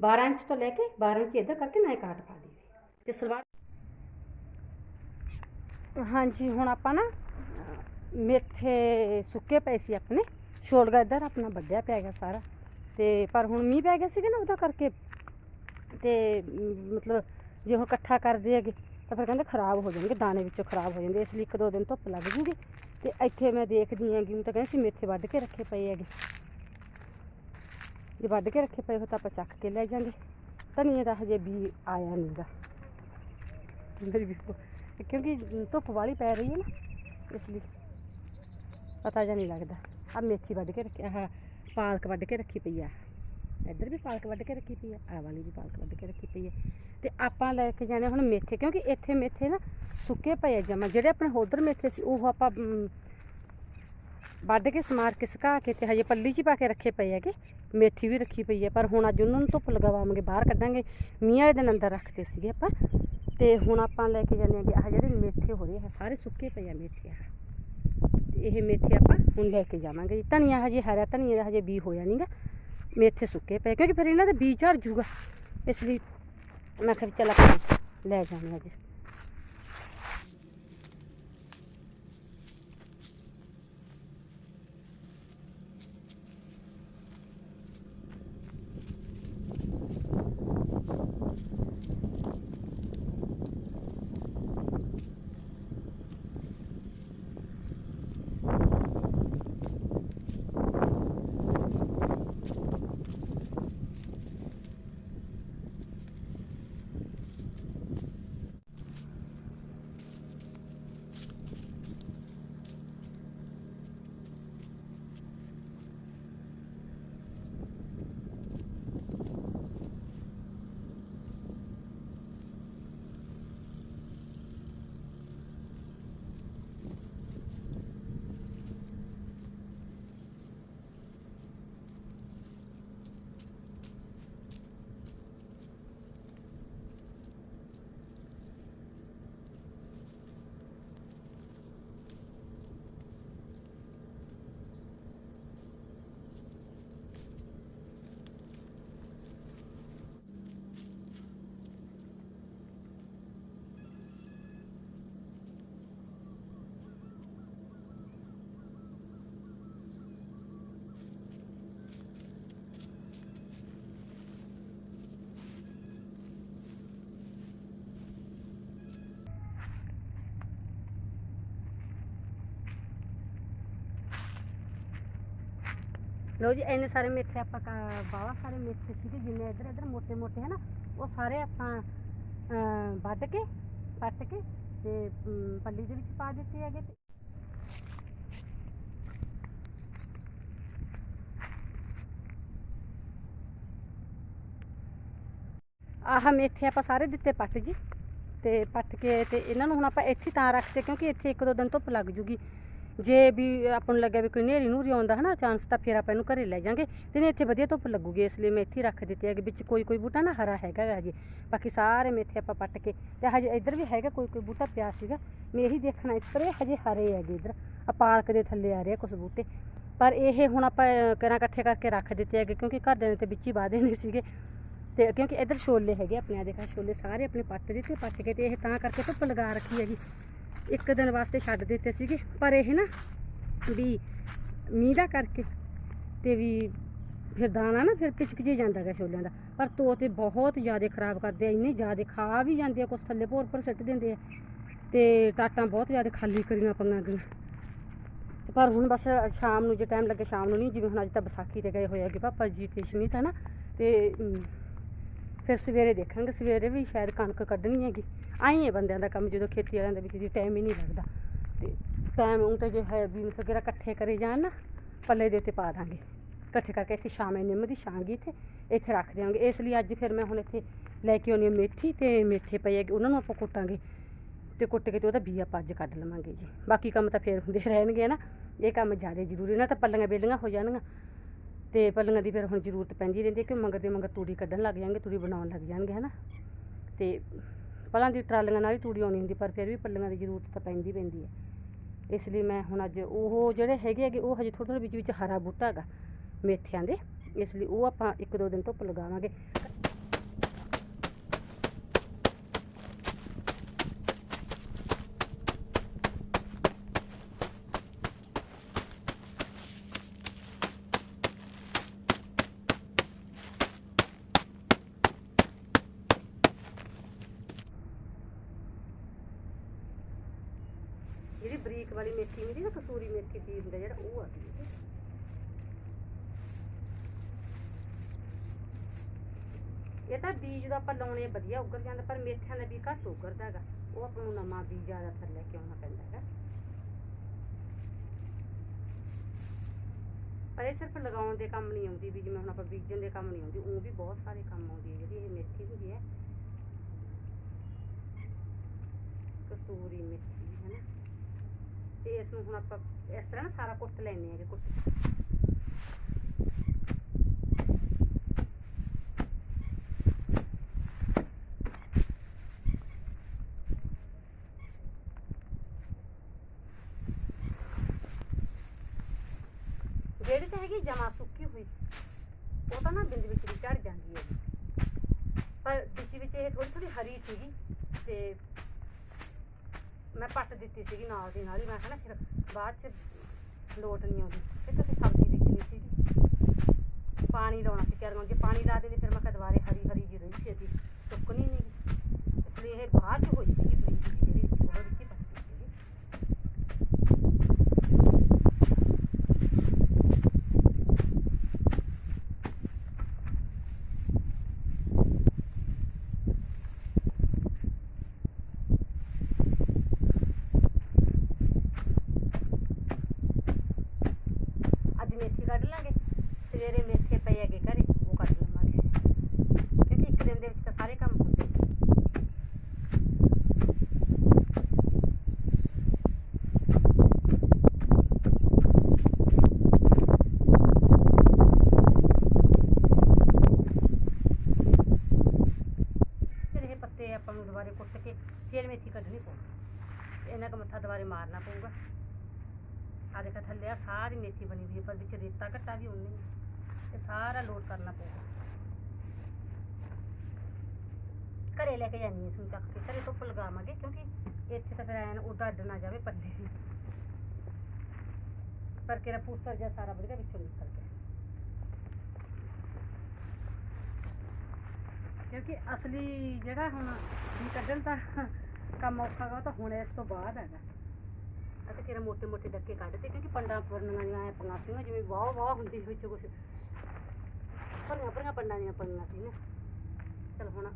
12 ਇੰਚ ਤੋਂ ਲੈ ਕੇ 12 ਇੰਚ ਇੱਧਰ ਕਰਕੇ ਨਾ ਇਹ ਕਾਟ ਪਾ ਦੀ ਤੇ ਸਲਵਾਰ ਹਾਂਜੀ ਹੁਣ ਆਪਾਂ ਨਾ ਅਹ, ਮੇਥੇ ਸੁੱਕੇ ਪਏ ਸੀ ਆਪਣੇ ਛੋਲਗਾ ਇੱਧਰ ਆਪਣਾ ਵੱਢਿਆ ਪਿਆ ਗਿਆ ਸਾਰਾ। ਤੇ ਪਰ ਹੁਣ ਮੀਂਹ ਪੈ ਗਿਆ ਸੀਗਾ ਨਾ ਉਹਦਾ ਕਰਕੇ ਤੇ ਮ, ਮਤਲਬ ਜੇ ਹੁਣ ਇਕੱਠਾ ਕਰਦੇ ਹੈਗੇ ਤਾਂ ਫਿਰ ਕਹਿੰਦੇ ਖਰਾਬ ਹੋ ਜਾਣਗੇ ਦਾਣੇ ਵਿੱਚੋਂ ਖਰਾਬ ਹੋ ਜਾਂਦੇ ਇਸ ਲਈ ਇੱਕ ਦੋ ਦਿਨ ਧੁੱਪ ਲੱਗ ਜੂਗੀ। ਤੇ ਇੱਥੇ ਮੈਂ ਦੇਖਦੀ ਹੈਗੀ ਹੁਣ ਤਾਂ ਕਹਿੰਦੇ ਸੀ ਮੇਥੇ ਵੱਢ ਕੇ ਰੱਖੇ ਪਏ ਹੈਗੇ। ਜੇ ਵੱਢ ਕੇ ਰੱਖੇ ਪਏ ਹੋ ਤਾਂ ਆਪਾਂ ਚੱਕ ਕੇ ਲੈ ਜਾਂਗੇ। ਧਨੀਏ ਦਾ ਹਜੇ ਵੀ ਆਇਆ ਨਹੀਂਗਾ ਮੇਰੀ ਕਿਉਂਕਿ ਧੁੱਪ ਵਾਲੀ ਪੈ ਰਹੀ ਹੈ ਨਾ, ਇਸ ਲਈ ਪਤਾ ਜਾਂ ਨਹੀਂ ਲੱਗਦਾ। ਆ ਮੇਥੀ ਵੱਢ ਕੇ ਰੱਖਿਆ ਆਹ ਪਾਲਕ ਵੱਢ ਕੇ ਰੱਖੀ ਪਈ ਆ। ਇੱਧਰ ਵੀ ਪਾਲਕ ਵੱਢ ਕੇ ਰੱਖੀ ਪਈ ਆ ਆ ਵਾਲੀ ਵੀ ਪਾਲਕ ਵੱਢ ਕੇ ਰੱਖੀ ਪਈ ਹੈ ਤੇ ਆਪਾਂ ਲੈ ਕੇ ਜਾਣੇ ਹੁਣ ਮੇਥੇ, ਕਿਉਂਕਿ ਇੱਥੇ ਮੇਥੇ ਨਾ ਸੁੱਕੇ ਪਏ ਆ ਜਮਾ। ਜਿਹੜੇ ਆਪਣੇ ਹੋਦਰ ਮੇਥੇ ਸੀ, ਉਹ ਆਪਾਂ ਵੱਢ ਕੇ ਸਮਾਰ ਕੇ ਸੁਕਾ ਕੇ ਤੇ ਹਜੇ ਪੱਲੀ 'ਚ ਪਾ ਕੇ ਰੱਖੇ ਪਏ ਹੈਗੇ। ਮੇਥੀ ਵੀ ਰੱਖੀ ਪਈ ਹੈ ਪਰ ਹੁਣ ਅੱਜ ਉਹਨਾਂ ਨੂੰ ਧੁੱਪ ਲਗਾਵਾਂਗੇ, ਬਾਹਰ ਕੱਢਾਂਗੇ। ਮੀਂਹ ਵਾਲੇ ਦਿਨ ਅੰਦਰ ਰੱਖਦੇ ਸੀਗੇ ਆਪਾਂ। ਤੇ ਹੁਣ ਆਪਾਂ ਲੈ ਕੇ ਜਾਂਦੇ ਆਂਗੇ ਆਹ ਜਿਹੜੇ ਮੇਥੇ ਹੋ ਰਹੇ ਆ, ਸਾਰੇ ਸੁੱਕੇ ਪਏ ਆ ਮੇਥੇ ਆ। ਇਹ ਮੇਥੇ ਆਪਾਂ ਹੁਣ ਲੈ ਕੇ ਜਾਵਾਂਗੇ ਧਨੀਆ ਹਜੇ ਹਰਾ ਧਨੀਆ ਦਾ ਹਜੇ ਬੀ ਹੋਇਆ ਨਹੀਂਗਾ ਮੇਥੇ ਸੁੱਕੇ ਪਏ, ਕਿਉਂਕਿ ਫਿਰ ਇਹਨਾਂ ਦਾ ਬੀਜ ਝੜ ਜੂਗਾ। ਇਸ ਲਈ ਮੈਂ ਕਿਹਾ ਵੀ ਚੱਲ ਆਪਾਂ ਲੈ ਜਾਂਦੇ ਅੱਜ। ਲਓ ਜੀ, ਇੰਨੇ ਸਾਰੇ ਮੇਥੇ ਆਪਾਂ ਬਾਵਾ ਸਾਰੇ ਮੇਥੇ ਸੀਗੇ, ਜਿੰਨੇ ਇੱਧਰ ਇੱਧਰ ਮੋਟੇ ਮੋਟੇ, ਹਨਾ? ਉਹ ਸਾਰੇ ਆਪਾਂ ਵੱਢ ਕੇ, ਪੱਟ ਕੇ ਤੇ ਪੱਲੀ ਦੇ ਵਿੱਚ ਪਾ ਦਿੱਤੇ ਹੈਗੇ ਆਹ ਮੇਥੇ ਆਪਾਂ ਸਾਰੇ ਦਿੱਤੇ ਪੱਟ ਜੀ। ਤੇ ਪੱਟ ਕੇ ਤੇ ਇਹਨਾਂ ਨੂੰ ਹੁਣ ਆਪਾਂ ਇੱਥੇ ਤਾਂ ਰੱਖਦੇ ਕਿਉਂਕਿ ਇੱਥੇ ਇੱਕ ਦੋ ਦਿਨ ਧੁੱਪ ਲੱਗ ਜੂਗੀ। ਜੇ ਵੀ ਆਪਾਂ ਨੂੰ ਲੱਗਿਆ ਵੀ ਕੋਈ ਨੇਰੀ ਨੂਰੀ ਆਉਂਦਾ ਹਨਾ ਚਾਂਸ ਤਾਂ ਫਿਰ ਆਪਾਂ ਇਹਨੂੰ ਘਰੇ ਲੈ ਜਾਾਂਗੇ। ਤੇ ਨਹੀਂ ਇੱਥੇ ਵਧੀਆ ਧੁੱਪ ਲੱਗੂਗੀ, ਇਸ ਲਈ ਮੈਂ ਇੱਥੇ ਹੀ ਰੱਖ ਦਿੱਤੇ ਹੈਗੇ, ਵਿੱਚ ਕੋਈ ਕੋਈ ਬੂਟਾ ਨਾ ਹਰਾ ਹੈਗਾ ਹਜੇ। ਬਾਕੀ ਸਾਰੇ ਮੇਥੇ ਆਪਾਂ ਪੱਟ ਕੇ, ਤੇ ਹਜੇ ਇੱਧਰ ਵੀ ਹੈਗਾ ਕੋਈ ਕੋਈ ਬੂਟਾ ਪਿਆ ਸੀਗਾ। ਮੈਂ ਇਹੀ ਦੇਖਣਾ ਇਸ ਤਰ੍ਹਾਂ ਹਜੇ ਹਰੇ ਹੈਗੇ ਇੱਧਰ। ਆ ਪਾਲਕ ਦੇ ਥੱਲੇ ਆ ਰਹੇ ਆ ਕੁਝ ਬੂਟੇ। ਪਰ ਇਹ ਹੁਣ ਆਪਾਂ ਕਰਾਂ ਇਕੱਠੇ ਕਰਕੇ ਰੱਖ ਦਿੱਤੇ ਹੈਗੇ, ਕਿਉਂਕਿ ਘਰ ਦੇ ਤੇ ਵਿੱਚ ਹੀ ਵਾਦੇ ਨਹੀਂ ਸੀਗੇ। ਤੇ ਕਿਉਂਕਿ ਇੱਧਰ ਛੋਲੇ ਹੈਗੇ ਆਪਣੇ ਆ ਦੇਖਾ ਛੋਲੇ ਸਾਰੇ ਆਪਣੇ ਪੱਟ ਦਿੱਤੇ, ਪੱਟ ਕੇ ਤੇ ਇਹ ਤਾਂ ਕਰਕੇ ਧੁੱਪ ਲਗਾ ਰੱਖੀ ਹੈਗੀ। ਇੱਕ ਦਿਨ ਵਾਸਤੇ ਛੱਡ ਦਿੱਤੇ ਸੀਗੇ। ਪਰ ਇਹ ਨਾ ਵੀ ਮੀਂਹ ਦਾ ਕਰਕੇ ਤੇ ਵੀ ਫਿਰ ਦਾਣਾ ਨਾ ਫਿਰ ਪਿਚਕ ਜੇ ਜਾਂਦਾ ਗਾ ਛੋਲਿਆਂ ਦਾ। ਪਰ ਤੋਤੇ ਬਹੁਤ ਜ਼ਿਆਦਾ ਖਰਾਬ ਕਰਦੇ ਆ, ਇੰਨੇ ਜ਼ਿਆਦਾ ਖਾ ਵੀ ਜਾਂਦੇ ਆ, ਕੁਛ ਥੱਲੇ ਭੋਰ ਭੋਰ ਸਿੱਟ ਦਿੰਦੇ ਆ। ਤੇ ਟਾਟਾਂ ਬਹੁਤ ਜ਼ਿਆਦਾ ਖਾਲੀ ਕਰੀਆਂ ਪੰਗਾਂ ਗਈਆਂ ਪਰ ਹੁਣ ਬਸ ਸ਼ਾਮ ਨੂੰ ਜੇ ਟਾਈਮ ਲੱਗੇ ਸ਼ਾਮ ਨੂੰ ਨਹੀਂ, ਜਿਵੇਂ ਹੁਣ ਅੱਜ ਤਾਂ ਵਿਸਾਖੀ ਤੇ ਗਏ ਹੋਏ ਹੈਗੇ ਪਾਪਾ ਜੀ ਤੇ ਸ਼ਮੀਤ, ਹੈ ਨਾ? ਤੇ ਫਿਰ ਸਵੇਰੇ ਦੇਖਾਂਗੇ, ਸਵੇਰੇ ਵੀ ਸ਼ਾਇਦ ਕਣਕ ਕੱਢਣੀ ਹੈਗੀ। ਆਈ ਹੈ ਬੰਦਿਆਂ ਦਾ ਕੰਮ, ਜਦੋਂ ਖੇਤੀ ਵਾਲਿਆਂ ਦੇ ਵਿੱਚ ਦੀ ਟਾਈਮ ਹੀ ਨਹੀਂ ਲੱਗਦਾ। ਤੇ ਟਾਈਮ ਉਹ ਤਾਂ ਜੇ ਹੈ ਵੀ ਵਗੈਰਾ ਇਕੱਠੇ ਕਰੇ ਜਾਣ ਨਾ, ਪੱਲੇ ਦੇ ਉੱਤੇ ਪਾ ਦਾਂਗੇ। ਇਕੱਠੇ ਕਰਕੇ ਇੱਥੇ ਸ਼ਾਮੇ ਨਿੰਮ ਦੀ ਛਾਂਗੀ ਇੱਥੇ ਇੱਥੇ ਰੱਖ ਦਿਆਂਗੇ। ਇਸ ਲਈ ਅੱਜ ਫਿਰ ਮੈਂ ਹੁਣ ਇੱਥੇ ਲੈ ਕੇ ਆਉਣੀ ਮੇਥੀ ਤੇ ਮੇਥੇ ਪਏ ਹੈਗੇ, ਉਹਨਾਂ ਨੂੰ ਆਪਾਂ ਕੁੱਟਾਂਗੇ। ਤੇ ਕੁੱਟ ਕੇ ਤੇ ਉਹਦਾ ਬੀ ਆਪਾਂ ਅੱਜ ਕੱਢ ਲਵਾਂਗੇ ਜੀ। ਬਾਕੀ ਕੰਮ ਤਾਂ ਫੇਰ ਹੁੰਦੇ ਰਹਿਣਗੇ ਨਾ। ਇਹ ਕੰਮ ਜ਼ਿਆਦਾ ਜ਼ਰੂਰੀ, ਨਾ ਤਾਂ ਪੱਲੀਆਂ ਬੇਲੀਆਂ ਹੋ ਜਾਣਗੀਆਂ। ਤੇ ਪੱਲੀਆਂ ਦੀ ਫਿਰ ਹੁਣ ਜ਼ਰੂਰਤ ਪੈਂਦੀ ਰਹਿੰਦੀ ਹੈ ਕਿ ਮੰਗਰ ਦੇ ਮੰਗਰ ਤੂੜੀ ਕੱਢਣ ਲੱਗ ਜਾਣਗੇ ਤੂੜੀ ਬਣਾਉਣ ਲੱਗ ਜਾਣਗੇ, ਹਨਾ। ਤੇ ਪਲਾਂ ਦੀ ਟਰਾਲੀਆਂ ਨਾਲ ਹੀ ਤੂੜੀ ਆਉਣੀ ਹੁੰਦੀ, ਪਰ ਫਿਰ ਵੀ ਪੱਲੀਆਂ ਦੀ ਜ਼ਰੂਰਤ ਤਾਂ ਪੈਂਦੀ ਪੈਂਦੀ ਹੈ। ਇਸ ਲਈ ਮੈਂ ਹੁਣ ਅੱਜ ਉਹ ਜਿਹੜੇ ਹੈਗੇ ਹੈਗੇ, ਉਹ ਹਜੇ ਥੋੜ੍ਹਾ ਥੋੜ੍ਹਾ ਵਿੱਚ ਵਿੱਚ ਹਰਾ ਬੂਟਾ ਹੈਗਾ ਮੇਥਿਆਂ ਦੇ, ਇਸ ਲਈ ਉਹ ਆਪਾਂ ਇੱਕ ਦੋ ਦਿਨ ਧੁੱਪ ਲਗਾਵਾਂਗੇ ਜਿਹੜੀ ਬਰੀਕ ਵਾਲੀ ਮੇਥੀ ਹੁੰਦੀ ਨਾ, ਕਸੂਰੀ ਮੇਥੀ ਪੀ ਹੁੰਦਾ ਜਿਹੜਾ ਉਹ ਆ ਗਈ। ਇਹ ਤਾਂ ਬੀਜ ਦਾ ਆਪਾਂ ਲਾਉਣੇ ਵਧੀਆ ਉੱਗਰ ਜਾਂਦਾ, ਪਰ ਮੇਥਿਆਂ ਦਾ ਬੀਜ ਘੱਟ ਉੱਗਰਦਾ ਹੈਗਾ। ਉਹ ਆਪਾਂ ਨੂੰ ਨਵਾਂ ਬੀਜ ਜ਼ਿਆਦਾਤਰ ਲੈ ਕੇ ਆਉਣਾ ਪੈਂਦਾ ਹੈਗਾ। ਪਰ ਇਹ ਸਿਰਫ ਲਗਾਉਣ ਦੇ ਕੰਮ ਨਹੀਂ ਆਉਂਦੀ ਵੀ, ਜਿਵੇਂ ਹੁਣ ਆਪਾਂ ਬੀਜਣ ਦੇ ਕੰਮ ਨਹੀਂ ਆਉਂਦੀ, ਉਹ ਵੀ ਬਹੁਤ ਸਾਰੇ ਕੰਮ ਆਉਂਦੀ ਹੈ, ਜਿਹੜੀ ਇਹ ਮੇਥੀ ਹੁੰਦੀ ਹੈ। ਕਸੂਰੀ ਮੇਥੀ, ਹੈ ਨਾ? ਤੇ ਇਸ ਨੂੰ ਹੁਣ ਆਪਾਂ ਇਸ ਤਰ੍ਹਾਂ ਨਾ ਸਾਰਾ ਕੁੱਟ ਲੈਣੇ ਕਿ ਕੁੱਟ ਜਿਹੜੀ ਤਾਂ ਹੈਗੀ ਜਮਾ ਸੁੱਕੀ ਹੋਈ ਉਹ ਤਾਂ ਨਾ ਬਿੰਦ ਵਿੱਚ ਵੀ ਝੜ ਜਾਂਦੀ ਹੈ ਪਰ ਵਿੱਚ ਵਿੱਚ ਇਹ ਥੋੜੀ ਥੋੜੀ ਹਰੀ ਸੀਗੀ ਤੇ ਮੈਂ ਪੱਟ ਦਿੱਤੀ ਸੀਗੀ ਨਾਲ ਦੀ ਨਾਲ ਹੀ, ਮੈਂ ਕਿਹਾ ਨਾ ਫਿਰ ਬਾਅਦ ਚ ਲੋਟ ਨਹੀਂ ਆਉਂਦੀ। ਫਿਰ ਕਿਤੇ ਸਬਜ਼ੀ ਬੀਜਣੀ ਸੀਗੀ। ਪਾਣੀ ਲਾਉਣਾ ਸੀ ਕਿਹਾ ਜੇ ਪਾਣੀ ਲਾ ਦਿੰਦੇ, ਫਿਰ ਮੈਂ ਕਿਹਾ ਦੁਬਾਰੇ ਹਰੀ ਹਰੀ ਜਿਹੀ ਰਹੀ ਛੇਤੀ ਸੁੱਕਣੀ ਨਹੀਂ ਇਸ ਲਈ ਇਹ ਬਾਅਦ ਚ ਹੋਈ ਸੀਗੀ ਬਰੀਕ ਜਿਹੀ ਜਿਹੜੀ ਉਹ ਵਿੱਚ ਹੀ ਪੱਟੀ ਸੀਗੀ ਅੱਜ ਮੇਥੀ ਕੱਢ ਲਾਂਗੇ ਸਵੇਰੇ ਮੇਥੇ ਪਏ ਹੈਗੇ ਘਰੇ ਉਹ ਕੱਢ ਲਵਾਂਗੇ ਕਿਉਂਕਿ ਇੱਕ ਦਿਨ ਦੇ ਵਿੱਚ ਤਾਂ ਸਾਰੇ ਕੰਮ ਹੁੰਦੇ ਨੇ। ਫਿਰ ਇਹ ਪੱਤੇ ਆਪਾਂ ਨੂੰ ਦੁਬਾਰੇ ਕੁੱਟ ਕੇ ਫਿਰ ਮੇਥੀ ਕੱਢਣੀ ਪਊਗੀ ਇਹਨਾਂ ਮਾਰਨਾ ਪਊਗਾ। ਆ ਦੇਖਾ ਥੱਲੇ ਆ, ਸਾਰੀ ਮੇਥੀ ਬਣੀ ਹੋਈ ਪਰ ਵਿੱਚ ਰੇਤਾ ਘੱਟਾ ਵੀ ਉਨੀ ਤੇ ਸਾਰਾ ਲੋਡ ਕਰਨਾ ਪਊਗਾ। ਘਰੇ ਲੈ ਕੇ ਜਾਣੀ ਹੈ ਸੁਣ ਚੱਕ ਕੇ, ਘਰੇ ਧੁੱਪ ਲਗਾਵਾਂਗੇ ਕਿਉਂਕਿ ਇੱਥੇ ਤਾਂ ਫਿਰ ਐਨ ਉਹ ਡੱਡ ਨਾ ਜਾਵੇ ਪੱਲੇ। ਪਰ ਕਿਰਾ ਪੂਸਰ ਜਿਹਾ ਸਾਰਾ ਵਧੀਆ ਵਿੱਚੋਂ ਨਿਕਲ ਗਿਆ। ਕਿਉਂਕਿ ਅਸਲੀ ਜਿਹੜਾ ਹੁਣ ਕੱਢਣ ਦਾ ਕੰਮ ਔਖਾ ਗਾ, ਉਹ ਤਾਂ ਹੁਣ ਇਸ ਤੋਂ ਬਾਅਦ ਹੈਗਾ। ਅਤੇ ਤੇਰਾ ਮੋਟੇ ਮੋਟੇ ਡੱਕੇ ਕੱਢਦੇ ਕਿਉਂਕਿ ਪੰਡਾਂ ਪਰਨੀਆਂ ਦੀਆਂ ਐ ਪੰਗਾਂ ਸੀਗੀਆਂ, ਜਿਵੇਂ ਵਾਹ ਵਾਹ ਹੁੰਦੀ ਵਿੱਚ ਕੁਛ। ਭਰੀਆਂ ਭਰੀਆਂ ਪੰਡਾਂ ਦੀਆਂ ਪੰਗਾਂ ਸੀ ਨਾ ਚਲ ਹੁਣ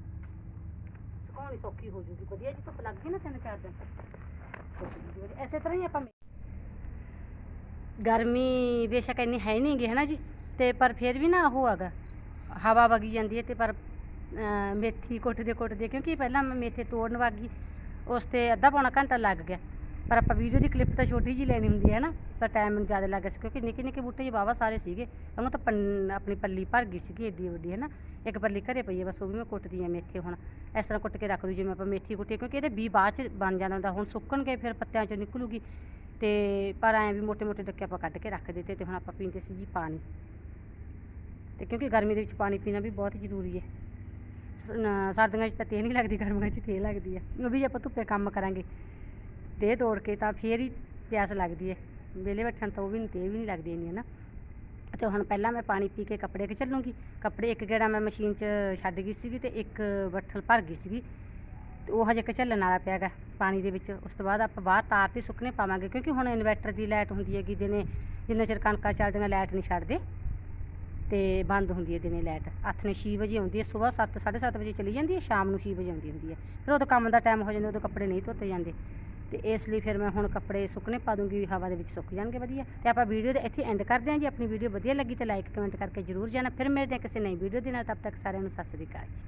ਸੁਕਾਉਣੀ ਸੌਖੀ ਹੋ ਜੂਗੀ। ਵਧੀਆ ਜੀ ਧੁੱਪ ਲੱਗ ਗਈ ਨਾ ਤਿੰਨ ਚਾਰ ਦਿਨ। ਸੁੱਕ ਜੂਗੀ ਵਧੀਆ। ਇਸੇ ਤਰ੍ਹਾਂ ਹੀ ਆਪਾਂ ਗਰਮੀ ਬੇਸ਼ੱਕ ਇੰਨੀ ਹੈ ਨਹੀਂ ਗੀ ਹੈ ਨਾ ਜੀ? ਤੇ ਪਰ ਫਿਰ ਵੀ ਨਾ ਉਹ ਹੈਗਾ, ਹਵਾ ਵਗੀ ਜਾਂਦੀ ਹੈ ਤੇ ਪਰ ਅਮ ਮੇਥੀ ਕੁੱਟਦੇ ਕੁੱਟਦੇ, ਕਿਉਂਕਿ ਪਹਿਲਾਂ ਮੈਂ ਮੇਥੇ ਤੋੜਨ ਵਾਗੀ ਉਸ ਤੇ ਅੱਧਾ ਪੌਣਾ ਘੰਟਾ ਲੱਗ ਗਿਆ। ਪਰ ਆਪਾਂ ਵੀਡੀਓ ਦੀ ਕਲਿੱਪ ਤਾਂ ਛੋਟੀ ਜੀ ਲੈਣੀ ਹੁੰਦੀ ਹੈ ਨਾ, ਤਾਂ ਟਾਈਮ ਜ਼ਿਆਦਾ ਲੱਗ ਗਿਆ ਸੀ, ਕਿਉਂਕਿ ਨਿੱਕੇ ਨਿੱਕੇ ਬੂਟੇ ਜੀ ਵਾਹਵਾ ਸਾਰੇ ਸੀਗੇ ਉਹ ਤਾਂ ਪੰਨ- ਆਪਣੀ ਪੱਲੀ ਭਰ ਗਈ ਸੀਗੀ ਏਡੀ ਵੱਡੀ, ਹੈ ਨਾ। ਇੱਕ ਪੱਲੀ ਘਰੇ ਪਈ ਹੈ, ਬਸ ਉਹ ਵੀ ਮੈਂ ਕੁੱਟਦੀ ਆ ਮੇਥੇ ਹੁਣ। ਇਸ ਤਰ੍ਹਾਂ ਕੁੱਟ ਕੇ ਰੱਖ ਦੂ ਜਿਵੇਂ ਆਪਾਂ ਮੇਥੀ ਕੁੱਟੀ ਕਿਉਂਕਿ ਇਹਦੇ ਬੀ ਬਾਅਦ ਚ ਬਣ ਜਾਣਾ ਹੁੰਦਾ, ਹੁਣ ਸੁੱਕਣਗੇ ਫਿਰ ਪੱਤਿਆਂ ਚੋਂ ਨਿਕਲੂਗੀ। ਤੇ ਪਰ ਐਂ ਵੀ ਮੋਟੇ ਮੋਟੇ ਡੱਕੇ ਆਪਾਂ ਕੱਢ ਕੇ ਰੱਖ ਦਿੱਤੇ ਤੇ ਹੁਣ ਆਪਾਂ ਪੀਂਦੇ ਸੀ ਜੀ ਪਾਣੀ। ਤੇ ਕਿਉਂਕਿ ਗਰਮੀ ਦੇ ਵਿੱਚ ਪਾਣੀ ਪੀਣਾ ਵੀ ਬਹੁਤ ਜ਼ਰੂਰੀ ਹੈ। ਸਰਦੀਆਂ 'ਚ ਤਾਂ ਤੇਹ ਨਹੀਂ ਲੱਗਦੀ, ਗਰਮੀਆਂ 'ਚ ਤੇਹ ਲੱਗਦੀ ਹੈ। ਉਹ ਵੀ ਜੇ ਆਪਾਂ ਧੁੱਪੇ ਕੰਮ ਕਰਾਂਗੇ। ਦੇ ਤੋੜ ਕੇ ਤਾਂ ਫੇਰ ਹੀ ਪਿਆਸ ਲੱਗਦੀ ਹੈ ਵਿਹਲੇ ਬੈਠਣ ਤੋਂ ਉਹ ਵੀ ਨਹੀਂ ਤੇਹ ਵੀ ਨਹੀਂ ਲੱਗਦੀ ਇੰਨੀ ਹੈ ਨਾ ਤੇ ਹੁਣ ਪਹਿਲਾਂ ਮੈਂ ਪਾਣੀ ਪੀ ਕੇ ਕੱਪੜੇ ਕਿ ਚੱਲੂੰਗੀ ਕੱਪੜੇ ਇੱਕ ਗੇੜਾ ਮੈਂ ਮਸ਼ੀਨ 'ਚ ਛੱਡ ਗਈ ਸੀਗੀ ਤੇ ਇੱਕ ਬੱਠਲ ਭਰ ਗਈ ਸੀਗੀ। ਤੇ ਉਹ ਹਜੇ ਕ ਝੱਲਣ ਵਾਲਾ ਪਿਆ ਗਾ ਪਾਣੀ ਦੇ ਵਿੱਚ। ਉਸ ਤੋਂ ਬਾਅਦ ਆਪਾਂ ਬਾਹਰ ਤਾਰ ਤੇ ਸੁੱਕਣੇ ਪਾਵਾਂਗੇ ਕਿਉਂਕਿ ਹੁਣ ਇਨਵਰਟਰ ਦੀ ਲਾਈਟ ਹੁੰਦੀ ਹੈਗੀ ਦਿਨੇ। ਜਿੰਨਾ ਚਿਰ ਕਣਕਾਂ ਚੱਲਦੀਆਂ ਲਾਈਟ ਨਹੀਂ ਛੱਡਦੇ। ਤੇ ਬੰਦ ਹੁੰਦੀ ਹੈ ਦਿਨੇ ਲਾਈਟ। ਹੱਥ ਨੇ 6 ਵਜੇ ਆਉਂਦੀ ਹੈ ਸਵੇਰ 7 7:30 ਵਜੇ ਚਲੀ ਜਾਂਦੀ ਹੈ ਸ਼ਾਮ ਨੂੰ 6 ਵਜੇ ਆਉਂਦੀ ਹੁੰਦੀ ਹੈ ਫਿਰ ਉਦੋਂ ਕੰਮ ਦਾ ਟਾਈਮ ਹੋ ਜਾਂਦਾ, ਉਦੋਂ ਕੱਪੜੇ ਨਹੀਂ ਧੋਤੇ ਜਾਂਦੇ। ਤੇ ਇਸ ਲਈ ਫਿਰ ਮੈਂ ਹੁਣ ਕੱਪੜੇ ਸੁੱਕਣੇ ਪਾ ਦੂੰਗੀ ਹਵਾ ਦੇ ਵਿੱਚ ਸੁੱਕ ਜਾਣਗੇ ਵਧੀਆ। ਤੇ ਆਪਾਂ ਵੀਡੀਓ ਦੇ ਇੱਥੇ ਐਂਡ ਕਰਦੇ ਹਾਂ ਜੀ। ਆਪਣੀ ਵੀਡੀਓ ਵਧੀਆ ਲੱਗੀ ਤੇ ਲਾਈਕ ਕਮੈਂਟ ਕਰਕੇ ਜਰੂਰ ਜਾਣਾ। ਫਿਰ ਮਿਲਦੇ ਹਾਂ ਕਿਸੇ ਨਈ ਵੀਡੀਓ ਦੇ ਨਾਲ। ਤਬ ਤੱਕ ਸਾਰਿਆਂ ਨੂੰ ਸਤਿ ਸ੍ਰੀ ਅਕਾਲ ਜੀ।